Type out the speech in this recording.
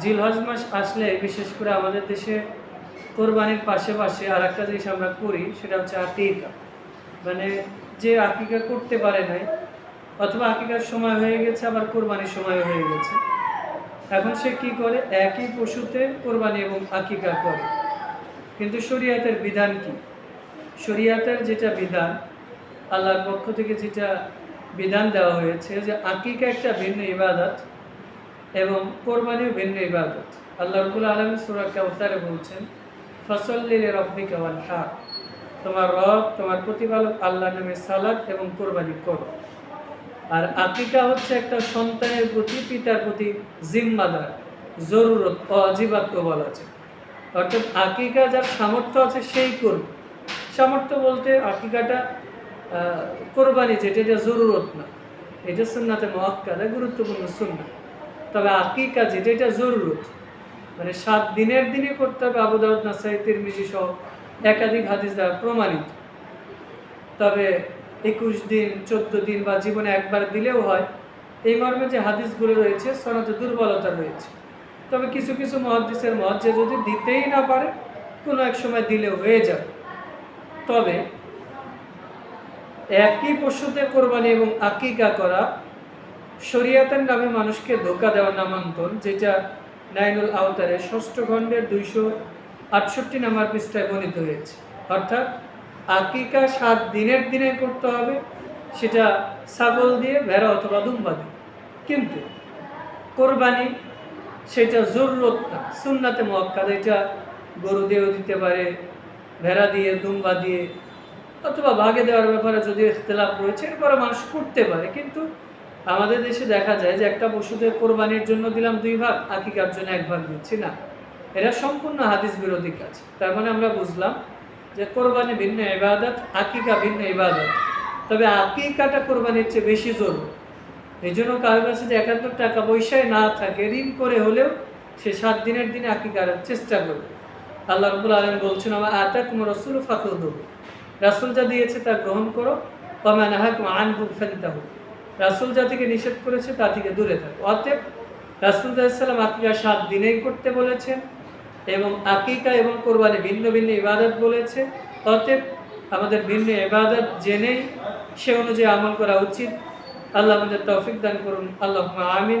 জিলহজ মাস আসলে বিশেষ করে আমাদের দেশে কোরবানির পাশে পাশে আর একটা জিনিস আমরা করি, সেটা হচ্ছে আকিকা। মানে যে আকিকা করতে পারে নাই, অথবা আকিকার সময় হয়ে গেছে, আবার কোরবানির সময় হয়ে গেছে। এখন সে কি করে? একই পশুতে কোরবানি এবং আকিকা করে। কিন্তু শরীয়তের বিধান কি? শরীয়তের যেটা বিধান, আল্লাহর পক্ষ থেকে যেটা বিধান দেওয়া হয়েছে যে আকিকা একটা ভিন্ন ইবাদত এবং কোরবানিও ভিন্ন ইবাদত। আল্লাহ রবুল আলম সুরা কাউসারে বলছেন ফসল্লিল রব্বিকা ওয়াল হাক। তোমার রব, তোমার প্রতিপালক আল্লাহ নামে সালাদ এবং কোরবানি করো। আর আকিকা হচ্ছে একটা সন্তানের প্রতি, পিতার প্রতি জিম্মাদার জরুরত অজিবাত্য বলা আছে। অর্থাৎ আকিকা যার সামর্থ্য আছে সেই করবে। সামর্থ্য বলতে আকিকাটা কোরবানি যেটা, এটা জরুরত না। এটা সুন্নাতে মহাক্কাদা গুরুত্বপূর্ণ সুন্না তবে আকিকা যেটা, এটা জরুরত। মানে সাত দিনের দিনে করতে হবে আবু দাউদ, নাসাই, তিরমিজি সহ একাধিক হাদিস দ্বারা প্রমাণিত। তবে একুশ দিন, চোদ্দ দিন বা জীবনে একবার দিলেও হয়। এই মর্মে যে হাদিসগুলো রয়েছে সনতে দুর্বলতা রয়েছে। তবে কিছু কিছু মহাদিসের মত যে যদি দিতেই না পারে, কোনো এক সময় দিলে হয়ে যাবে। তবে একই পশুতে কোরবানি এবং আকিকা করা শরিয়াতের নামে মানুষকে ধোকা দেওয়ার নামান্তর, যেটা নাইনুল আওতারে ষষ্ঠ খণ্ডের দুইশো আটষট্টি নাম্বার পৃষ্ঠায় বর্ণিত হয়েছে। অর্থাৎ আকিকা সাত দিনের দিনে করতে হবে, সেটা ছাগল দিয়ে, ভেড়া অথবা দুম্বা দিয়ে। কিন্তু কোরবানি সেটা জরুরত না, সুন্নাতে মক্কাদ এটা গরু দিয়েও দিতে পারে, ভেড়া দিয়ে, দুম্বা দিয়ে, অথবা ভাগে দেওয়ার ব্যাপারে যদি ইখতলাফ রয়েছে, এরপরে মানুষ করতে পারে, কিন্তু আমাদের দেশে দেখা যায় যে একটা পশুদের কোরবানির জন্য দিলাম দুই ভাগ, আকিকার জন্য এক ভাগ দিচ্ছি না। এরা সম্পূর্ণ হাদিস বিরোধী কাজ। তার মানে আমরা বুঝলাম যে কোরবানি ভিন্ন ইবাদত, আকিকা ভিন্ন ইবাদত। তবে আকিকাটা কোরবানির চেয়ে বেশি জরুরি। এই জন্য কারোর কাছে যে একাত্তর টাকা পয়সায় না থাকে, ঋণ করে হলেও সে সাত দিনের দিনে আকিকার চেষ্টা করবে। আল্লাহ রবুল আলম বলছেন আমার আতা কুমার রসুল ফাকুদ রাসুল যা দিয়েছে তা গ্রহণ করো। কমান হাকুম আনহু ফেলতাহু রাসুল যা থেকে নিষেধ করেছে তা থেকে দূরে থাকো। অতএব রাসুল সাল্লাম আকিকা সাত দিনেই করতে বলেছেন এবং আকিকা এবং কোরবানি ভিন্ন ভিন্ন ইবাদত বলেছে। অতএব আমাদের ভিন্ন ইবাদত জেনেই সে অনুযায়ী আমল করা উচিত। আল্লাহ আমাদের তৌফিক দান করুন। আল্লাহ আমিন।